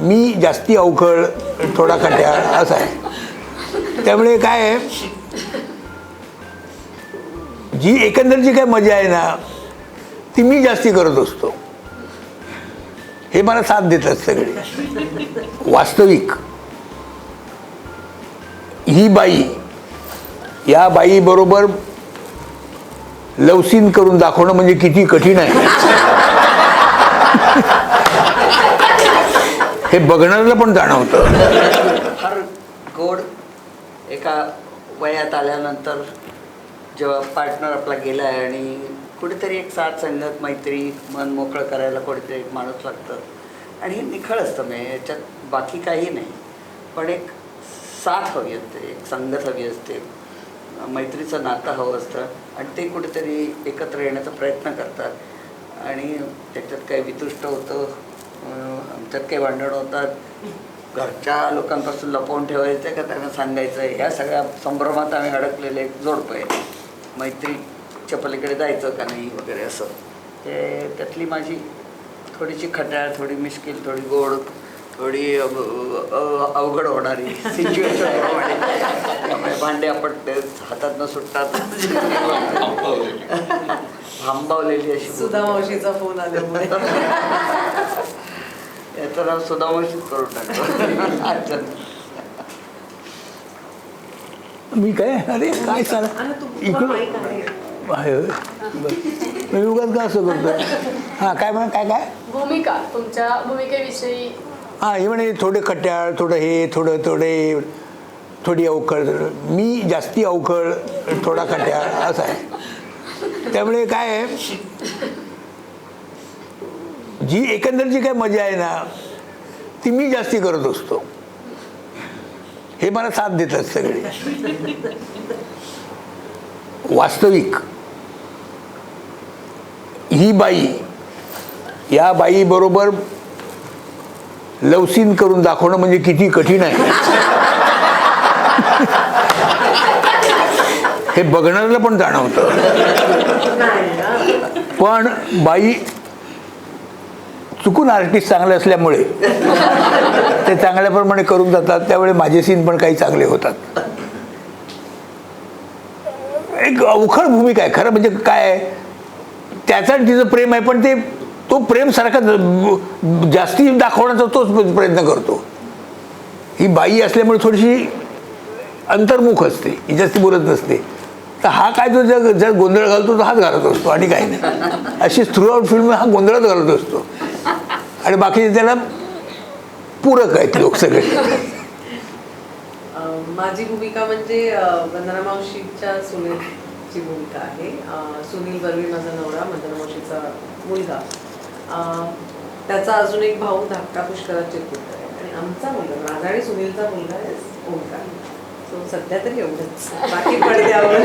मी जास्ती अवखळ थोडा कट्याळ असं आहे. त्यामुळे काय आहे? जी एकंदरची काय मजा आहे ना ती मी जास्ती करत असतो. हे मला साथ देतात सगळे. वास्तविक. ही बाई या बाई बरोबर लवसीन करून दाखवणं म्हणजे किती कठीण आहे. हे बघणाऱ्याला पण जाणवतं. फार गोड एका वयात आल्यानंतर जेव्हा पार्टनर आपला गेला आहे आणि कुठेतरी एक साथ संगत मैत्री मन मोकळं करायला कुठेतरी एक माणूस लागतं. आणि हे निखळ असतं म्हणजे याच्यात बाकी काही नाही. पण एक साथ हवी असते एक संगत हवी असते. मैत्रीचं नातं हवं असतं आणि ते कुठेतरी एकत्र येण्याचा प्रयत्न करतात. आणि त्याच्यात काही वितुष्ट होतं आमच्यात काही भांडण होतात. घरच्या लोकांपासून लपवून ठेवायचं का त्यांना सांगायचं? ह्या सगळ्या संभ्रमात आम्ही अडकलेले एक जोडपं आहे मैत्रीच्या पलीकडे जायचं का नाही वगैरे असं. ते त्यातली माझी थोडीशी खट्याळ थोडी मिश्किल थोडी गोड थोडी अवघड होणारी सिच्युएशन त्यामुळे भांडे आपटते हातात न सुटतात थांबवलेली अशी सुधा मावशीचा फोन आल्यामुळे. नाव सुदामाशीच करून टाकतो. अच्छा मी काय? अरे काय इकडं आहे. होय. बरं. मी उगाच का असं करतोय? हां काय म्हण काय काय? भूमिका तुमच्या भूमिकेविषयी. हां हे म्हणे थोडे कट्याळ थोडं हे थोडं थोडे थोडी अवखळ. मी जास्ती अवखळ थोडा कट्याळ असं आहे. त्यामुळे काय आहे? जी एकंदरची काय मजा आहे ना ती मी जास्ती करत असतो. हे मला साथ देतात सगळे. वास्तविक. ही बाई या बाई बरोबर लवसीन करून दाखवणं म्हणजे किती कठीण आहे. हे बघणाऱ्याला पण जाणवतं. पण बाई चुकून आर्टिस्ट चांगले असल्यामुळे. ते चांगल्याप्रमाणे करून जातात त्यावेळी माझे सीन पण काही चांगले होतात. एक अवखळ भूमिका आहे खरं म्हणजे काय त्याचं त्याचा आणि तिचं प्रेम आहे पण ते तो प्रेम सारखा जास्ती दाखवण्याचा तोच प्रयत्न करतो. ही बाई असल्यामुळे थोडीशी अंतर्मुख असते ही जास्ती बोलत नसते. तर हा काय तो जर जर गोंधळ घालतो तर हाच घालत असतो आणि काही नाही. अशी थ्रू आउट फिल्म हा गोंधळच घालत असतो. आणि बाकीचे त्याला पूरक आहेत लोक सगळे. माझी भूमिका म्हणजे वंदना मावशीच्या सुनीलची भूमिका आहे. सुनील बर्वी माझा नवरा वंदना मावशीचा मुलगा. त्याचा अजून एक भाऊ धाकटा पुष्करात चिरकुट आहे. आणि आमचा मुलगा माझा आणि सुनीलचा मुलगा आहे सो सध्या तरी एवढंच. बाकी पडद्यावर.